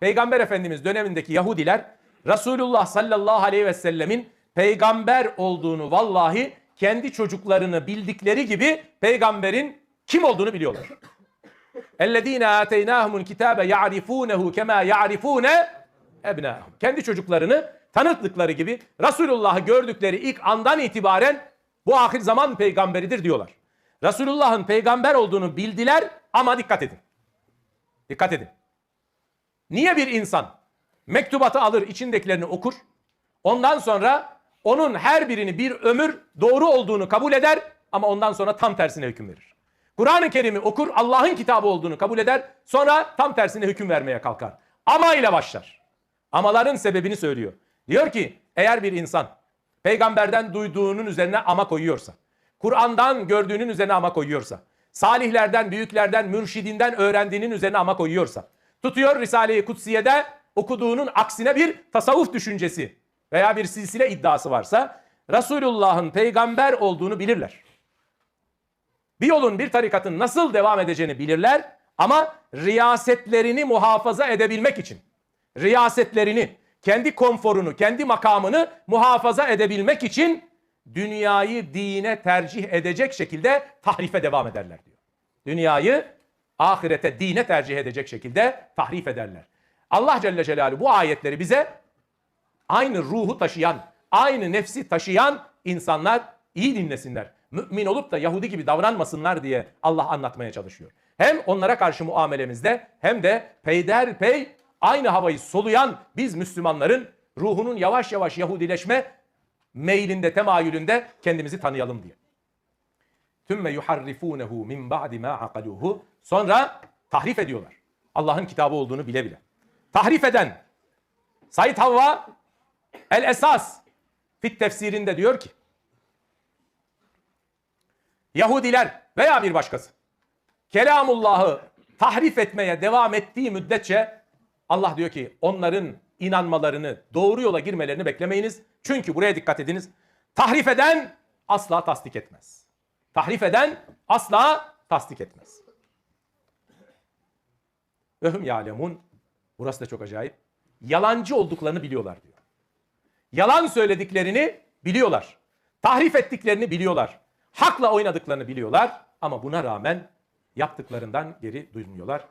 Peygamber Efendimiz dönemindeki Yahudiler Resulullah sallallahu aleyhi ve sellemin peygamber olduğunu vallahi kendi çocuklarını bildikleri gibi peygamberin kim olduğunu biliyorlar. اَلَّذ۪ينَ آتَيْنَاهُمُ الْكِتَابَ يَعْرِفُونَهُ كَمَا يَعْرِفُونَ ebnâhum. Kendi çocuklarını tanıttıkları gibi Resulullah'ı gördükleri ilk andan itibaren bu ahir zaman peygamberidir diyorlar. Resulullah'ın peygamber olduğunu bildiler ama dikkat edin. Dikkat edin. Niye bir insan mektubatı alır, içindekilerini okur, ondan sonra onun her birini bir ömür doğru olduğunu kabul eder ama ondan sonra tam tersine hüküm verir. Kur'an-ı Kerim'i okur, Allah'ın kitabı olduğunu kabul eder, sonra tam tersine hüküm vermeye kalkar. Ama ile başlar. Amaların sebebini söylüyor. Diyor ki eğer bir insan peygamberden duyduğunun üzerine ama koyuyorsa, Kur'an'dan gördüğünün üzerine ama koyuyorsa, salihlerden, büyüklerden, mürşidinden öğrendiğinin üzerine ama koyuyorsa, tutuyor Risale-i Kutsiye'de okuduğunun aksine bir tasavvuf düşüncesi veya bir silsile iddiası varsa, Resulullah'ın peygamber olduğunu bilirler. Bir yolun bir tarikatın nasıl devam edeceğini bilirler ama riyasetlerini muhafaza edebilmek için, riyasetlerini, kendi konforunu, kendi makamını muhafaza edebilmek için dünyayı dine tercih edecek şekilde tahrife devam ederler diyor. Dünyayı ahirete, dine tercih edecek şekilde tahrif ederler. Allah Celle Celaluhu bu ayetleri bize aynı ruhu taşıyan, aynı nefsi taşıyan insanlar iyi dinlesinler. Mümin olup da Yahudi gibi davranmasınlar diye Allah anlatmaya çalışıyor. Hem onlara karşı muamelemizde hem de peyderpey aynı havayı soluyan biz Müslümanların ruhunun yavaş yavaş Yahudileşme meylinde, temayülünde kendimizi tanıyalım diye. Tümme yuharrifunehu min ba'di ma akaluhu. Sonra tahrif ediyorlar. Allah'ın kitabı olduğunu bile bile. Tahrif eden Said Havva El Esas fit tefsirinde diyor ki Yahudiler veya bir başkası Kelamullah'ı tahrif etmeye devam ettiği müddetçe Allah diyor ki onların inanmalarını, doğru yola girmelerini beklemeyiniz. Çünkü buraya dikkat ediniz. Tahrif eden asla tasdik etmez. Tahrif eden asla tasdik etmez. Vehum yalemun. Burası da çok acayip. Yalancı olduklarını biliyorlar diyor. Yalan söylediklerini biliyorlar. Tahrif ettiklerini biliyorlar. Hakla oynadıklarını biliyorlar ama buna rağmen yaptıklarından geri duymuyorlar.